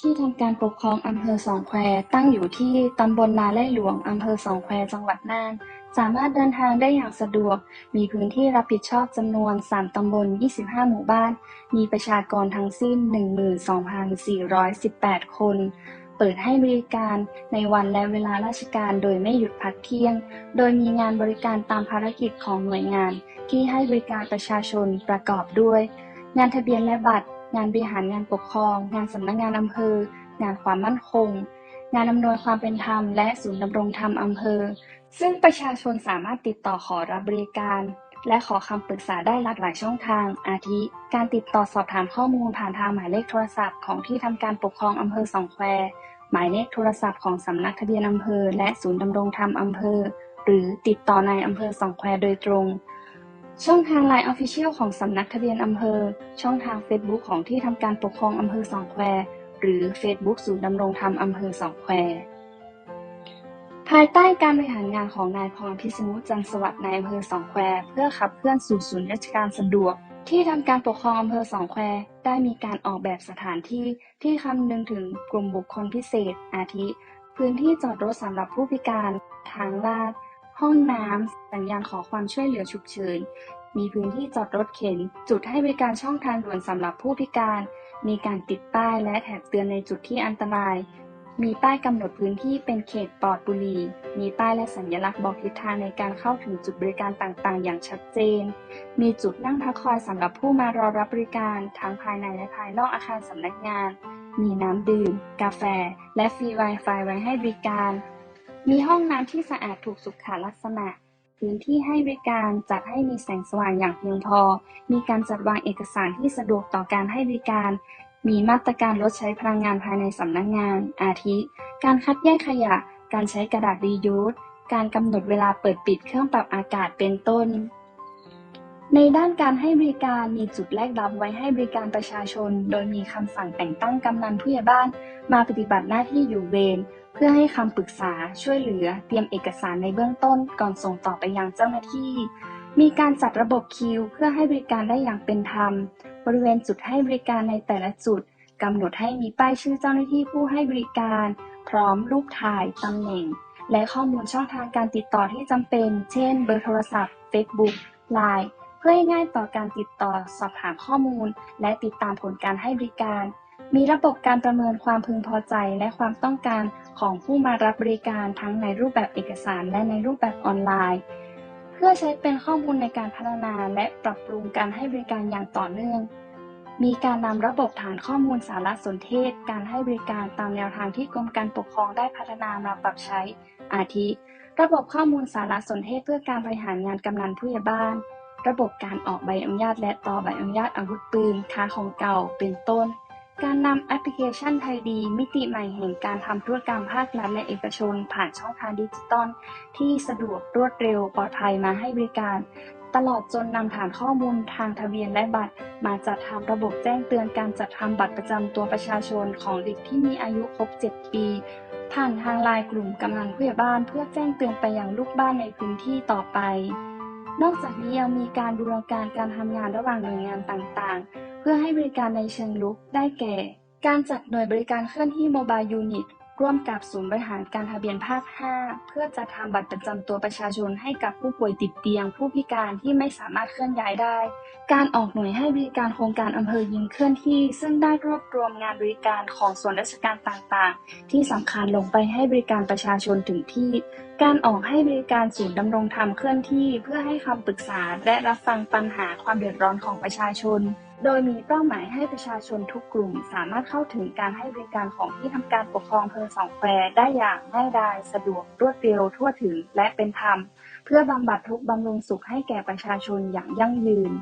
ที่ทำการปกครองอำเภอสองแควตั้งอยู่ที่ตำบลนาแล่หลวงอำเภอสองแควจังหวัดน่าน สามารถเดินทางได้อย่างสะดวก มีพื้นที่รับผิดชอบจำนวน 3 ตำบล 25 หมู่บ้าน มีประชากรทั้งสิ้น 12,418 คน เปิดให้บริการในวันและเวลาราชการโดยไม่หยุดพักเที่ยง โดยมีงานบริการตามภารกิจของหน่วยงาน ที่ให้บริการประชาชนประกอบด้วย งานทะเบียนและบัตร งานบริหารงานปกครอง งานสำนักงานอำเภอ งานความมั่นคง งานอำนวยความเป็นธรรม และศูนย์ดำรงธรรมอำเภอ ซึ่งประชาชนสามารถติดต่อขอรับบริการ และขอคำปรึกษาได้หลากหลายช่องทาง อาทิ การติดต่อสอบถามข้อมูลผ่านทางหมายเลขโทรศัพท์ของที่ทำการปกครองอำเภอสองแควหมายเลขโทรศัพท์ของสำนักทะเบียนอำเภอ และศูนย์ดำรงธรรมอำเภอ หรือติดต่อในายอำเภอสองแควโดยตรง ช่องทาง Line Official ของสำนักทะเบียนอำเภอ ช่องทาง Facebook ของที่ทำการปกครองอำเภอสองแคว หรือ Facebook ศูนย์ดำรงธรรมอำเภอสองแคว ภายใต้การบริหารงานของนายพรพิษณุจันสวัสดิ์นายอำเภอสองแคว เพื่อขับเคลื่อนสู่ศูนย์ราชการสะดวก ที่ทำการปกครองอำเภอสองแคว ได้มีการออกแบบสถานที่ที่คำนึงถึงกลุ่มบุคคลพิเศษ อาทิ พื้นที่จอดรถสำหรับผู้พิการ ทางลาด ห้องน้ำสัญญาณขอความช่วยเหลือฉุกเฉิน มีพื้นที่จอดรถเข็น จุดให้บริการช่องทางด่วนสำหรับผู้พิการ มีการติดป้ายและแถบเตือนในจุดที่อันตราย มีป้ายกำหนดพื้นที่เป็นเขตปลอดบุหรี่ มีป้ายและสัญลักษณ์บอกทิศทางในการเข้าถึงจุดบริการต่างๆ อย่างชัดเจน มีจุดนั่งพักคอยสำหรับผู้มารอรับบริการทั้งภายในและภายนอกอาคารสำนักงาน มีน้ำดื่ม กาแฟ และฟรี Wi-Fi ไว้ให้บริการ มีห้องน้ำที่สะอาดถูกสุขลักษณะ พื้นที่ให้บริการจัดให้มีแสงสว่างอย่างเพียงพอ มีการจัดวางเอกสารที่สะดวกต่อการให้บริการ มีมาตรการลดใช้พลังงานภายในสำนักงาน อาทิ การคัดแยกขยะ การใช้กระดาษรียูสการกำหนดเวลาเปิดปิดเครื่องปรับอากาศเป็นต้น ในด้านการให้บริการมีจุดแลกรับไว้ให้บริการประชาชน โดยมีคำสั่งแต่งตั้งกำนันผู้ใหญ่บ้าน มาปฏิบัติหน้าที่อยู่เวรเพื่อให้คำปรึกษาช่วยเหลือ เตรียมเอกสารในเบื้องต้น ก่อนส่งต่อไปยังเจ้าหน้าที่ มีการจัดระบบคิว เพื่อให้บริการได้อย่างเป็นธรรม บริเวณจุดให้บริการในแต่ละจุดกำหนดให้มีป้ายชื่อเจ้าหน้าที่ผู้ให้บริการ พร้อมรูปถ่ายตำแหน่ง และข้อมูลช่องทางการติดต่อที่จำเป็น เช่น เบอร์โทรศัพท์ Facebook Line พื่อให้ง่ายต่อการติดต่อสอบถามข้อมูล และติดตามผลการให้บริการ มีระบบการประเมินความพึงพอใจและความต้องการของผู้มารับบริการทั้งในรูปแบบเอกสารและในรูปแบบออนไลน์ เพื่อใช้เป็นข้อมูลในการพัฒนาและปรับปรุงการให้บริการอย่างต่อเนื่องมีการนำระบบฐานข้อมูลสารสนเทศ การให้บริการตามแนวทางที่กรมการปกครองได้พัฒนามาปรับใช้ อาทิ ระบบข้อมูลสารสนเทศเพื่อการบริหารงานกำนันผู้ใหญ่บ้าน ระบบการออกใบอนุญาตและต่อใบอนุญาตอาวุธปืนค้าของเก่า เป็นต้น การนำแอปพลิเคชันไทยดี มิติใหม่แห่งการทำธุรกรรมภาครัฐและเอกชน ผ่านช่องทางดิจิตอลที่สะดวกรวดเร็วปลอดภัยมาให้บริการ ตลอดจนนำฐานข้อมูลทางทะเบียนและบัตร มาจัดทำระบบแจ้งเตือนการจัดทำบัตรประจำตัวประชาชนของเด็กที่มีอายุครบ 7 ปีผ่านทางไลน์กลุ่มกำนันผู้ใหญ่บ้านเพื่อแจ้งเตือนไปยังลูกบ้านในพื้นที่ต่อไป นอกจากนี้ยังมีการบูรณาการการทำงานระหว่างหน่วยงานต่างๆ เพื่อให้บริการในเชิงลุกได้แก่ การจัดหน่วยบริการเคลื่อนที่โมบายยูนิต ร่วมกับศูนย์บริหารการทะเบียนภาค 5 เพื่อจัดทำบัตรประจำตัวประชาชนให้กับผู้ป่วยติดเตียง ผู้พิการที่ไม่สามารถเคลื่อนย้ายได้ การออกหน่วยให้บริการโครงการอำเภอยิงเคลื่อนที่ ซึ่งได้รวบรวมงานบริการของส่วนราชการต่างๆ ที่สำคัญลงไปให้บริการประชาชนถึงที่ การออกให้บริการศูนย์ดำรงธรรมเคลื่อนที่ เพื่อให้คำปรึกษาและรับฟังปัญหาความเดือดร้อนของประชาชน โดยมีเป้าหมายให้ประชาชนทุกกลุ่ม สามารถเข้าถึงการให้บริการของที่ทำการปกครองอำเภอสองแควได้อย่างง่ายดายสะดวกรวดเร็วทั่วถึงและเป็นธรรม เพื่อบำบัดทุกข์บำรุงสุขให้แก่ประชาชนอย่างยั่งยืน